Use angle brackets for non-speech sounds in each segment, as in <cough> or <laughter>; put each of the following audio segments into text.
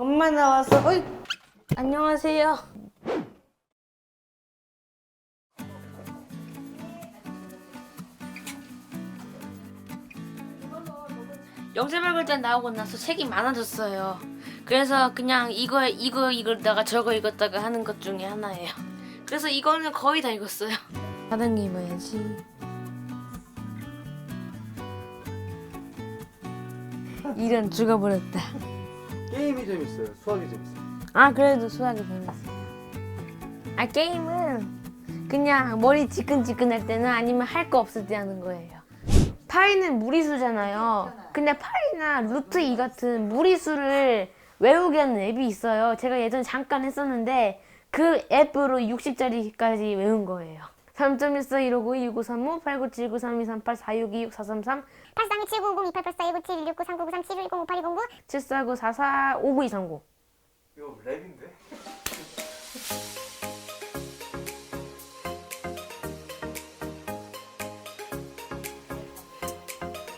엄마 나왔어. 어이. 안녕하세요. 영세발굴단 나오고 나서 책이 많아졌어요. 그래서 그냥 이거 이거 읽었다가 저거 읽었다가 하는 것 중에 하나예요. 그래서 이거는 거의 다 읽었어요. 다른 게 입어야지. 이런 죽어버렸다. 게임이 재밌어요. 수학이 재밌어요. 아 그래도 수학이 재밌어요. 아 게임은 그냥 머리 지끈지끈할 때나 아니면 할 거 없을 때 하는 거예요. 파이는 무리수잖아요. 근데 파이나 루트 2 같은 무리수를 외우게 하는 앱이 있어요. 제가 예전에 잠깐 했었는데 그 앱으로 60짜리까지 외운 거예요. 3.14 159 19 35 89 79 32 38 46 26 433 832 7900 2884 1971 169 3993 71 10 58 209 749 44 59 239 이거 랩인데?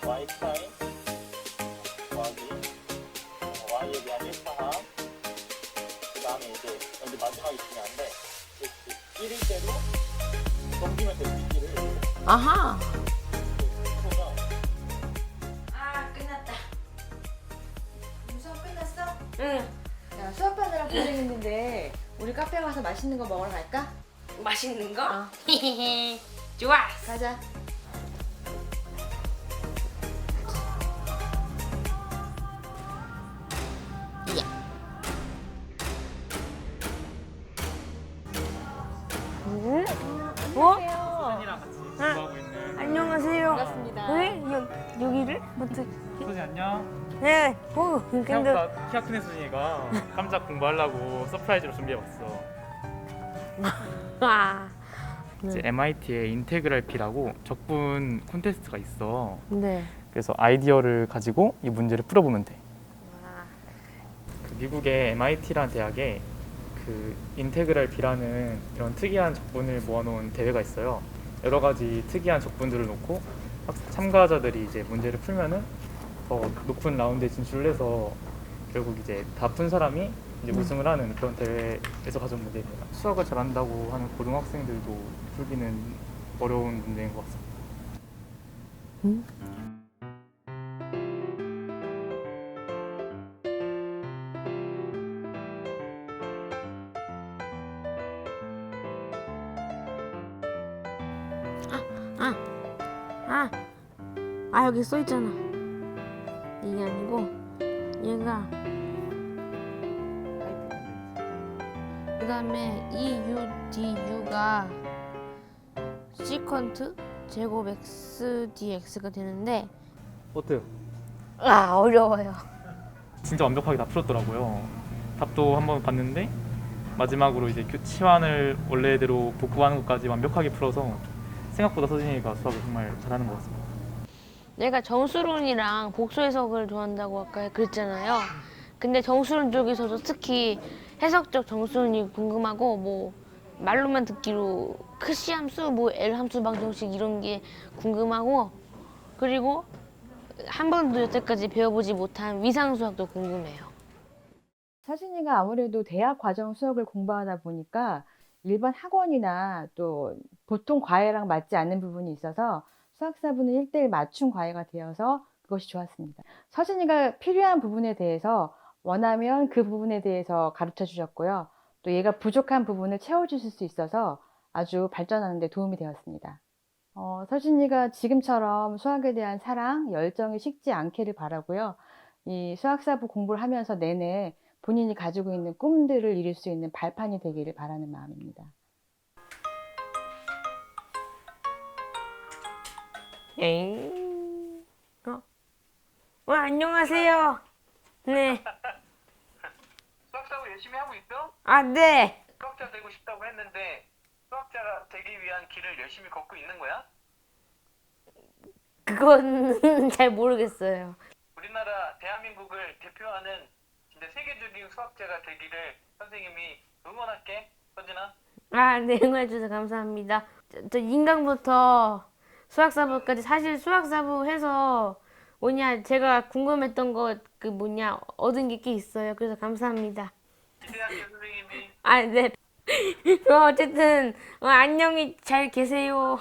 프라임 더하기 y에 대한 1상함 그 다음에 이제 여기 마지막이 중요한데 1일 때로 넘기면 돼 빗기를 아하 아 끝났다 수업 끝났어? 응 야 수업하느라 고생했는데 우리 카페 가서 맛있는 거 먹으러 갈까? 맛있는 거? 어. 좋아 가자. 응? 어? 소진이랑 같이 공부하고 있는 안녕하세요 반갑습니다. 왜? 여, 여기를? 부터 소진 안녕. 네 어, 근데 생각보다 키가 큰 소진이가 깜짝 공부하려고 서프라이즈로 준비해봤어. 아, 이제 MIT의 인테그랄 P라고 적분 콘테스트가 있어. 네 그래서 아이디어를 가지고 이 문제를 풀어보면 돼. 그 미국의 MIT라는 대학에 그 인테그랄 B라는 이런 특이한 적분을 모아놓은 대회가 있어요. 여러 가지 특이한 적분들을 놓고 학- 참가자들이 이제 문제를 풀면은 더 높은 라운드에 진출을 해서 결국 이제 다 푼 사람이 이제 우승을 하는 그런 대회에서 가져온 문제입니다. 수학을 잘한다고 하는 고등학생들도 풀기는 어려운 문제인 것 같습니다. 아, 아 여기 써 있잖아. 이게 아니고 얘가 그 다음에 E U D U가 시퀀트 제곱 x dx가 되는데 어때요? 아 어려워요. 진짜 완벽하게 다 풀었더라고요. 답도 한번 봤는데 마지막으로 이제 교- 치환을 원래대로 복구하는 것까지 완벽하게 풀어서 생각보다 서진이가 수학을 정말 잘하는 것 같습니다. 내가 정수론이랑 복수 해석을 좋아한다고 아까 그랬잖아요. 근데 정수론 쪽에서도 특히 해석 적 정수론이 궁금하고 뭐 말로만 듣기로 크시 함수, 뭐 L 함수 방정식 이런 게 궁금하고 그리고 한 번도 여태까지 배워보지 못한 위상 수학도 궁금해요. 서진이가 아무래도 대학 과정 수학을 공부하다 보니까 일반 학원이나 또 보통 과외랑 맞지 않는 부분이 있어서 수학사부는 1대1 맞춤 과외가 되어서 그것이 좋았습니다. 서진이가 필요한 부분에 대해서 원하면 그 부분에 대해서 가르쳐 주셨고요. 또 얘가 부족한 부분을 채워 주실 수 있어서 아주 발전하는 데 도움이 되었습니다. 어, 서진이가 지금처럼 수학에 대한 사랑, 열정이 식지 않기를 바라고요. 이 수학사부 공부를 하면서 내내 본인이 가지고 있는 꿈들을 이룰 수 있는 발판이 되기를 바라는 마음입니다. 에잉. 어? 어, 안녕하세요. 네. 수학사고 열심히 하고 있어? 아, 네. 수학자 되고 싶다고 했는데 수학자가 되기 위한 길을 열심히 걷고 있는 거야? 그건 <laughs> 잘 모르겠어요. 우리나라 대한민국을 대표하는 세계적인 수학자가 되기를 선생님이 응원할게 서진아 아, 네, 응원해주셔서 감사합니다. 저, 저 인강부터 수학사부까지 사실 수학사부 해서 뭐냐 제가 궁금했던 거 그 뭐냐 얻은 게 꽤 있어요. 그래서 감사합니다. 선생님이 아 네. 그럼 <laughs> 어쨌든 어, 안녕히 잘 계세요.